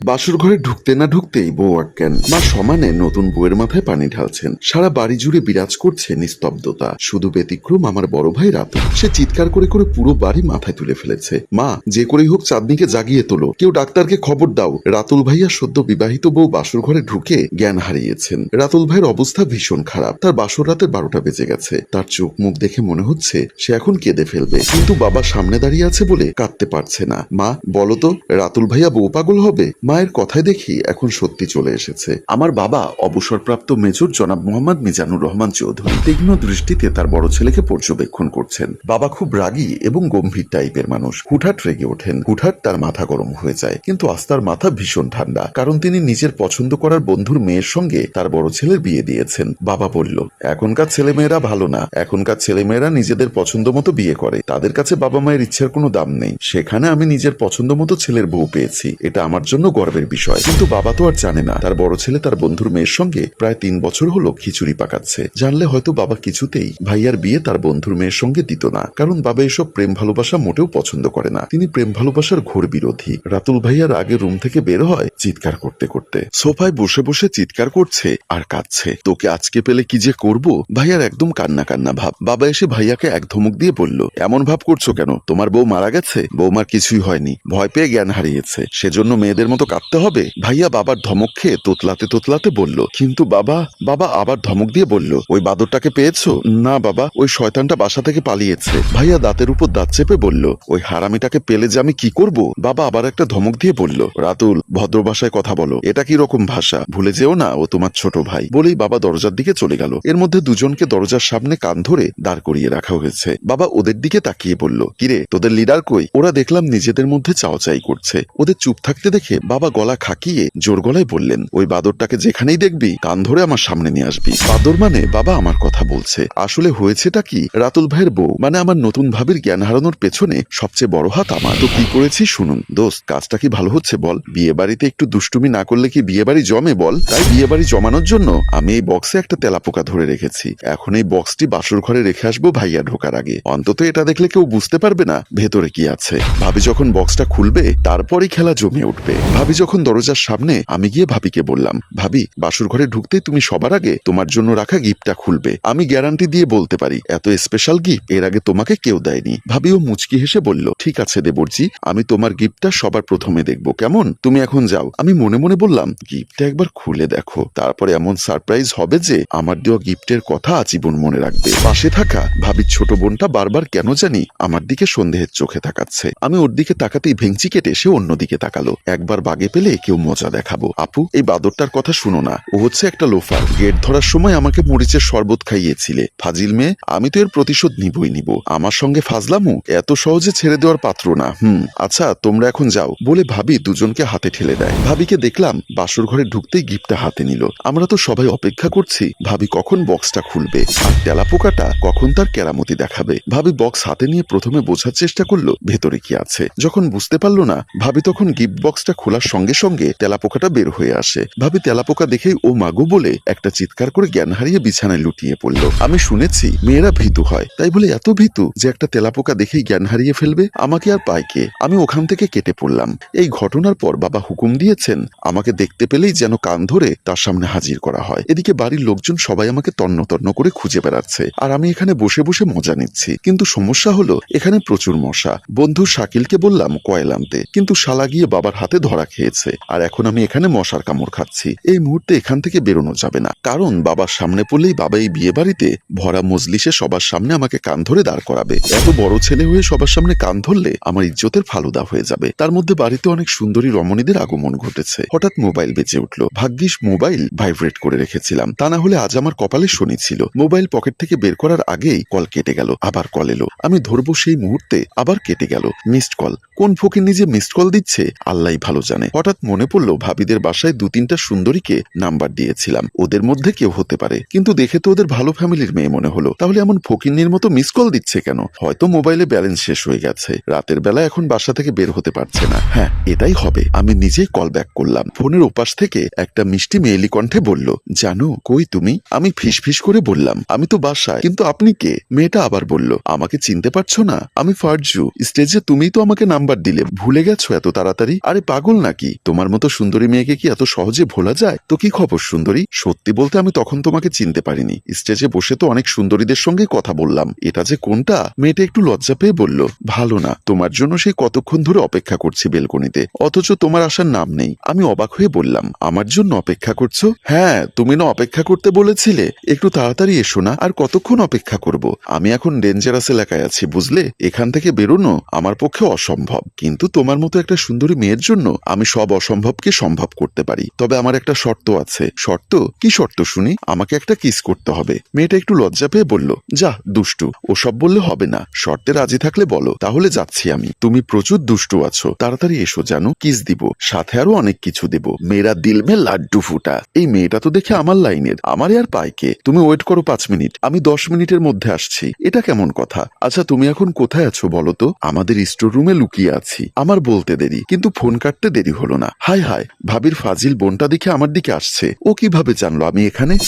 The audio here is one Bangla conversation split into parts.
বাসুর ঘরে ঢুকতে না ঢুকতেই বউ অজ্ঞান মা সমানে নতুন বউয়ের মাথায় পানি ঢালছেন। সারা বাড়ি জুড়ে বিরাজ করছে নিস্তব্ধতা। শুধু ব্যতিক্রম আমার বড় ভাই রাতু। সে চিৎকার করে করে পুরো বাড়ি মাথায় তুলে ফেলেছে। মা, যে করেই হোক চাঁদনিকে জাগিয়ে তোলো। কেউ ডাক্তারকে খবর দাও। রাতুল ভাইয়া সদ্য বিবাহিত বউ বাসুর ঘরে ঢুকে জ্ঞান হারিয়েছেন। রাতুল ভাইয়ের অবস্থা ভীষণ খারাপ। তার বাসর রাতের বারোটা বেজে গেছে। তার চোখ মুখ দেখে মনে হচ্ছে সে এখন কেঁদে ফেলবে। কিন্তু বাবা সামনে দাঁড়িয়ে আছে বলে কাঁদতে পারছে না। মা, বলো তো, রাতুল ভাইয়া বউ পাগল হবে? মায়ের কথায় দেখি এখন সত্যি চলে এসেছে। আমার বাবা অবসরপ্রাপ্ত মেজর জনাব মোহাম্মদ মিজানুর রহমান চৌধুরী তীক্ষ্ণ দৃষ্টিতে তার বড় ছেলেকে পর্যবেক্ষণ করছেন। বাবা খুব রাগী এবং গম্ভীর টাইপের মানুষ। হুঠাট রেগে ওঠেন। হুঠাট তার মাথা গরম হয়ে যায়। কিন্তু আস্তার মাথা ভীষণ ঠান্ডা। কারণ তিনি নিজের পছন্দ করার বন্ধুর মেয়ের সঙ্গে তার বড় ছেলের বিয়ে দিয়েছেন। বাবা বলল, এখনকার ছেলেমেয়েরা ভালো না। এখনকার ছেলেমেয়েরা নিজেদের পছন্দ মতো বিয়ে করে। তাদের কাছে বাবা মায়ের ইচ্ছার কোনো দাম নেই। সেখানে আমি নিজের পছন্দ মতো ছেলের বউ পেয়েছি। এটা আমার জন্য গর্বের বিষয়। কিন্তু বাবা তো আর জানে না। তার বড় ছেলে তার বন্ধুর মেয়ের সঙ্গে প্রায় তিন বছর হলো খিচুড়ি পাকাচ্ছে। জানলে হয়তো বাবা কিছুতেই ভাইয়ার বিয়ে তার বন্ধুর মেয়ের সঙ্গে দিত না। কারণ বাবা এসব প্রেম ভালোবাসা মোটেও পছন্দ করে না। তিনি প্রেম ভালোবাসার ঘোর বিরোধী। রাতুল ভাইয়ার আগে রুম থেকে বের হয় চিৎকার করতে করতে। সোফায় বসে বসে চিৎকার করছে আর কাঁদছে। তোকে আজকে পেলে কি যে করব? ভাইয়ার একদম কান্না কান্না ভাব। বাবা এসে ভাইয়াকে এক ধমক দিয়ে বলল, এমন ভাব করছ কেন? তোমার বউ মারা গেছে? বৌমার কিছুই হয়নি। ভয় পেয়ে জ্ঞান হারিয়েছে। সেজন্য মেয়েদের মতো কাঁদতে হবে। ভাইয়া বাবার ধমক খেয়ে তোতলাতে তোতলাতে বলল, কিন্তু বাবা বাবা আবার ধমক দিয়ে বলল, ওই বাদরটাকে পেয়েছ? না বাবা, ওই শয়তানটা বাসা থেকে পালিয়েছে। ভাইয়া দাঁতের উপর দাঁত চেপে বলল, ওই হারামিটাকে পেলে যে আমি কি করব? বাবা আবার একটা ধমক দিয়ে বলল, রাতুল, ভদ্র ভাষায় কথা বলো, এটা কি রকম ভাষা? ভুলে যেও না, ও তোমার ছোট ভাই। বলেই বাবা দরজার দিকে চলে গেল। এর মধ্যে দুজনকে দরজার সামনে কান ধরে দাঁড় করিয়ে রাখা হয়েছে। বাবা ওদের দিকে তাকিয়ে বলল, কিরে, তোদের লিডার কই? ওরা দেখলাম নিজেদের মধ্যে চাওচাই করছে। ওদের চুপ থাকতে দেখে বাবা গলা খাকিয়ে জোর গলায় বললেন, ওই বাদরটাকে যেখানেই দেখবি, কান ধরে আমার সামনে নিয়ে আসবি। বাদর মানে বাবা আমার কথা বলছে। আসলে হয়েছেটা কি? রাতুল ভাইয়ের বউ মানে আমার নতুন ভাবির জ্ঞান হারানোর পেছনে সবচেয়ে বড় হাত আমার। তো কি করেছি শুনুন। দোস্ত, কাজটা কি ভালো হচ্ছে বল? বিয়ে বাড়িতে একটু দুষ্টুমি না করলে কি বিয়ে বাড়ি জমে বল? তাই বিয়ে বাড়ি জমানোর জন্য আমি এই বক্সে একটা তেলাপোকা ধরে রেখেছি। এখন এই বক্সটি বাসর ঘরে রেখে আসব ভাইয়া ঢোকার আগে। অন্তত এটা দেখলে কেউ বুঝতে পারবে না ভেতরে কি আছে। ভাবি যখন বক্সটা খুলবে, তারপরই খেলা জমে উঠবে। ভাবি যখন দরজার সামনে, আমি গিয়ে ভাবিকে বললাম, ভাবি, বাসর ঘরে ঢুকতেই তুমি সবার আগে তোমার জন্য রাখা গিফটটা খুলবে। আমি গ্যারান্টি দিয়ে বলতে পারি, এত স্পেশাল গিফট এর আগে তোমাকে কেউ দেয়নি। ভাবিও মুচকি হেসে বলল, ঠিক আছে দেবরজি আমি তোমার গিফটটা সবার প্রথমে দেখব, কেমন? তুমি এখন যাও। আমি মনে মনে বললাম, গিফটটা একবার খুলে দেখো, তারপরে এমন সারপ্রাইজ হবে যে আমার দেওয়া গিফটের কথা আজীবন মনে রাখবে। পাশে থাকা ভাবির ছোট বোনটা বারবার কেন জানি আমার দিকে সন্দেহের চোখে তাকাচ্ছে। আমি ওর দিকে তাকাতেই ভেঙচি কেটে সে অন্যদিকে তাকালো। একবার বাগে পেলে কেউ মজা দেখাবো। আপু, এই বাদরটার কথা শুনো না। ও হচ্ছে একটা লোফার। গেট ধরার সময় আমাকে মরিচের শরবত খাইয়েছিলে। ফাজিল মেয়ে, আমি তো এর প্রতিশোধ নিবই নিব। আমার সঙ্গে ফাজলামু? এত সহজে ছেড়ে দেওয়ার পাত্র না। হুম আচ্ছা তোমরা এখন যাও। বলে ভাবি দুজনকে হাতে ঠেলে দেয়। ভাবিকে দেখলাম বাসর ঘরে ঢুকতেই গিফটটা হাতে নিল। আমরা তো সবাই অপেক্ষা করছি, ভাবি কখন বক্সটা খুলবে? আর তেলা পোকাটা কখন তার কেরামতি দেখাবে? ভাবি বক্স হাতে নিয়ে প্রথমে বোঝার চেষ্টা করল, ভেতরে কি আছে? যখন বুঝতে পারল না, ভাবি তখন গিফট বক্সটা খোলার সঙ্গে সঙ্গে তেলাপোকাটা বের হয়ে আসে। ভাবি তেলাপোকা দেখেই ও মাগো বলে একটা চিৎকার করে জ্ঞান হারিয়ে বিছানায় লুটিয়ে পড়ল। আমি শুনেছি, মেয়েরা ভীতু হয়। তাই বলে এত ভীতু যে একটা তেলাপোকা দেখেই জ্ঞান হারিয়ে ফেলবে, আমাকে আর পায় কে? আমি ওখান থেকে কেটে পড়লাম। এই ঘটনার পর বাবা হুকুম দিয়েছেন, আমাকে দেখতে পেলেই যেন কান ধরে তার সামনে হাজির করা হয়। এদিকে বাড়ির লোকজন সবাই আমাকে তন্ন তন্ন করে খুঁজে বেড়াচ্ছে আর আমি এখানে বসে বসে মজা নিচ্ছি। কিন্তু সমস্যা হলো, এখানে প্রচুর মশা। বন্ধু শাকিলকে বললাম কয়েল আনতে কিন্তু শালা গিয়ে বাবার হাতে ধরা খেয়েছে। আর এখন আমি এখানে মশার কামড় খাচ্ছি। এই মুহূর্তে এখান থেকে বেরোনো যাবে না। কারণ বাবার সামনে পড়লেই বাবা এই বিয়ে বাড়িতে ভরা মজলিসে সবার সামনে আমাকে কান ধরে দাঁড় করাবে। এত বড় ছেলে হয়ে সবার সামনে কান ধরলে আমার ইজ্জতের ফালুদা হয়ে যাবে। তার মধ্যে বাড়িতে অনেক সুন্দরী রমণীদের আগমন ঘটেছে। হঠাৎ মোবাইল বেঁচে উঠল। ভাগ্যিস মোবাইল ভাইব্রেট করে রেখেছিলাম। তা না হলে আজ আমার কপালে শনি ছিল। মোবাইল পকেট থেকে বের করার আগেই কল কেটে গেল। আবার কল এলো। আমি ধরবো সেই মুহূর্তে আবার কেটে গেল। Missed call. কোন ফকির নিজে মিসড কল দিচ্ছে আল্লাহ ভালো জানে। হঠাৎ মনে পড়ল, ভাবিদের বাসায় দু তিনটা সুন্দরীকে নাম্বার দিয়েছিলাম। ওদের মধ্যে কেউ হতে পারে। কিন্তু দেখে তো ওদের ভালো ফ্যামিলির মেয়ে মনে হলো। তাহলে এমন ফকিন্নির মতো মিস কল দিচ্ছে কেন? হয়তো মোবাইলে ব্যালেন্স শেষ হয়ে গেছে। রাতের বেলা এখন বাসা থেকে বের হতে পারছে না। হ্যাঁ এটাই হবে। আমি নিজেই কল ব্যাক করলাম। ফোনের ওপাশ থেকে একটা মিষ্টি মেয়েলি কণ্ঠে বলল, জানো, কই তুমি? আমি ফিস ফিস করে বললাম, আমি তো বাসায়। কিন্তু আপনি কে? মেয়েটা আবার বলল, আমাকে চিনতে পারছ না? আমি ফারজু। স্টেজে তুমিই তো আমাকে নাম্বার দিলে। ভুলে গেছো এত তাড়াতাড়ি? আরে পাগল নাকি? তোমার মতো সুন্দরী মেয়েকে কি এত সহজে ভোলা যায়? তো কি খবর সুন্দরী? সত্যি বলতে আমি তখন তোমাকে চিনতে পারিনি। স্টেজে বসে তো অনেক সুন্দরীদের সঙ্গে কথা বললাম। এটা যে কোনটা? মেয়েটা একটু লজ্জা পেয়ে বলল, ভালো না। তোমার জন্য সেই কতক্ষণ ধরে অপেক্ষা করছি বেলকনিতে। অথচ তোমার আসার নাম নেই। আমি অবাক হয়ে বললাম, আমার জন্য অপেক্ষা করছ? হ্যাঁ তুমি না অপেক্ষা করতে বলেছিলে। একটু তাড়াতাড়ি এসো না, আর কতক্ষণ অপেক্ষা করব? আমি এখন ডেঞ্জারাস এলাকায় আছি, বুঝলে? এখান থেকে বেরোনো আমার পক্ষে অসম্ভব। কিন্তু তোমার মতো একটা সুন্দরী মেয়ের জন্য আমি সব অসম্ভবকে সম্ভব করতে পারি। তবে আমার একটা শর্ত আছে। শর্ত? কি শর্ত, শুনি? আমাকে একটা কিস করতে হবে। মেয়েটা একটু লজ্জা পেয়ে বলল, যা, দুষ্টু। ওসব বললে হবে না। শর্তে রাজি থাকলে বলো। তাহলে যাচ্ছি আমি। তুমি প্রচুর দুষ্টু আছো। তাড়াতাড়ি এসো, জানো। কিস দিব। সাথে আরও অনেক কিছু দেব। মেয়েরা দিল মে লাড্ডু ফুটা। এই মেয়েটা তো দেখে আমার লাইনের। আমার আর পাইকে তুমি ওয়েট করো পাঁচ মিনিট। আমি দশ মিনিটের মধ্যে আসছি। এটা কেমন কথা? আচ্ছা তুমি এখন কোথায় আছো বলো তো? আমাদের স্টোর রুমে লুকিয়ে আছি। আমার বলতে দেরি। কিন্তু ফোন কাটতে দেরি। হলো না। হাই হাই ভাবির ফাজিল বোনটা দেখে আমার দিকে আসছে। ও কীভাবে জানলো আমি এখানে?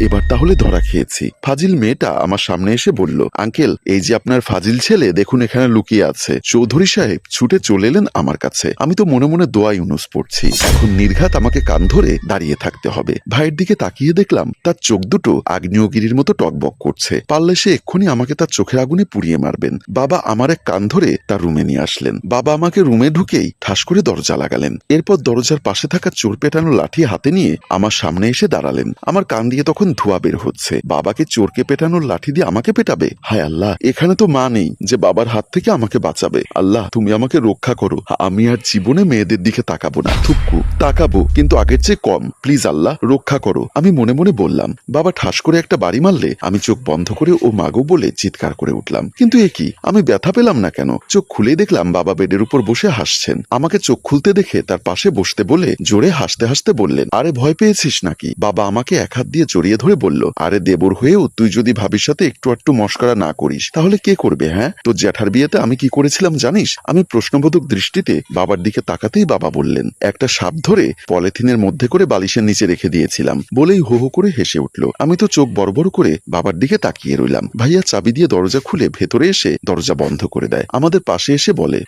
এবার তাহলে ধরা খেয়েছি। ফাজিল মেয়েটা আমার সামনে এসে বলল, আঙ্কেল, এই যে আপনার ফাজিল ছেলে, দেখুন এখানে লুকিয়ে আছে। চৌধুরী সাহেব ছুটে চলে এলেন আমার কাছে। আমি তো মনে মনে দোয়া ইউনুস পড়ছি। এখন নির্ঘাত আমাকে কান ধরে দাঁড়িয়ে থাকতে হবে। ভাইয়ের দিকে তাকিয়ে দেখলাম, তার চোখ দুটো আগ্নেয়গিরির মতো টকবক করছে। পারলে সে এক্ষুনি আমাকে তার চোখের আগুনে পুড়িয়ে মারবেন। বাবা আমার এক কান ধরে তার রুমে নিয়ে আসলেন। বাবা আমাকে রুমে ঢুকেই ঠাস করে দরজা লাগালেন। এরপর দরজার পাশে থাকা চোর পেটানো লাঠি হাতে নিয়ে আমার সামনে এসে দাঁড়ালেন। আমার কান দিয়ে তখন ধোয়া বের হচ্ছে। বাবাকে চোরকে পেটানোর লাঠি দিয়ে আমাকে পেটাবে? হায় আল্লাহ, এখানে তো মা নেই যে বাবার হাত থেকে আমাকে বাঁচাবে। আল্লাহ, তুমি আমাকে রক্ষা করো। আমি আর জীবনে মেয়েদের দিকে তাকাবো না। থুক্কু তাকাবো, কিন্তু আগের চেয়ে কম। প্লিজ আল্লাহ, রক্ষা করো। আমি মনে মনে বললাম, বাবা ঠাস করে একটা বাড়ি মারলে আমি চোখ বন্ধ করে ও মাগো বলে চিৎকার করে উঠলাম। কিন্তু এ কি? আমি ব্যথা পেলাম না কেন? চোখ খুলে দেখলাম বাবা বেডের উপর বসে হাসছেন। আমাকে চোখ খুলতে দেখে তার পাশে বসতে বলে জোরে হাসতে হাসতে বললেন, আরে ভয় পেয়েছিস নাকি? বাবা আমাকে এক হাত দিয়ে জড়িয়ে ধরে বলল, আরে দেবর হয়েও তুই যদি ভাবির সাথে একটু একটু মস্করা না করিস, তাহলে কে করবে হ্যাঁ? তোর জ্যাঠার বিয়েতে আমি কি করেছিলাম জানিস? আমি প্রশ্নবোধক দৃষ্টিতে বাবার দিকে তাকাতেই বাবা বললেন, একটা সাপ ধরে পলিথিনের মধ্যে করে বালিশের নিচে রেখে দিয়েছিলাম, বলেই হো হো করে হেসে উঠল। আমি তো চোখ বড় বড় করে বাবার দিকে তাকিয়ে রইলাম। ভাইয়া চাবি দিয়ে দরজা খুলে ভেতরে এসে দরজা বন্ধ করে দেয়। আমাদের পাশে এসে বলে,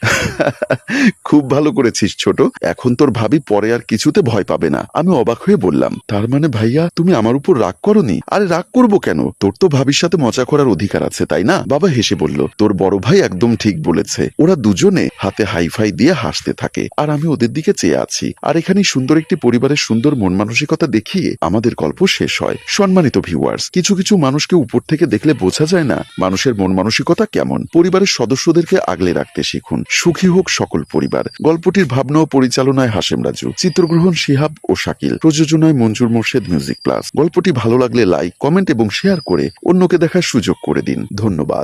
খুব ভালো করেছিস ছোট, এখন তোর ভাবি পরে আর কিছুতে ভয় পাবে না। আমি অবাক হয়ে বললাম, তার মানে ভাইয়া, তুমি আমার উপর রাগ করনি? আরে, রাগ করব কেন? তোর তো ভাবির সাথে মজা করার অধিকার আছে, তাই না? বাবা হেসে বলল, তোর বড় ভাই একদম ঠিক বলেছে। ওরা দুজনে হাতে হাইফাই দিয়ে হাসতে থাকে, আর আমি ওদের দিকে চেয়ে আছি। আর এখানে সুন্দর একটি পরিবারের সুন্দর মন মানসিকতা দেখিয়ে আমাদের গল্প শেষ হয়। সম্মানিত ভিউয়ার্স কিছু কিছু মানুষকে উপর থেকে দেখলে বোঝা যায় না মানুষের মন মানসিকতা কেমন। পরিবারের সদস্যদেরকে আগলে রাখতে শিখুন। সুখী হোক সকল পরিবার। গল্পটির ভাবনা ও পরিচালনায় হাসেম রাজু, চিত্রগ্রহণ শিহাব ও শাকিল, প্রযোজনায় মঞ্জুর মোর্শেদ মিউজিক প্লাস। গল্পটি ভালো লাগলে লাইক, কমেন্ট এবং শেয়ার করে অন্যকে দেখার সুযোগ করে দিন। ধন্যবাদ।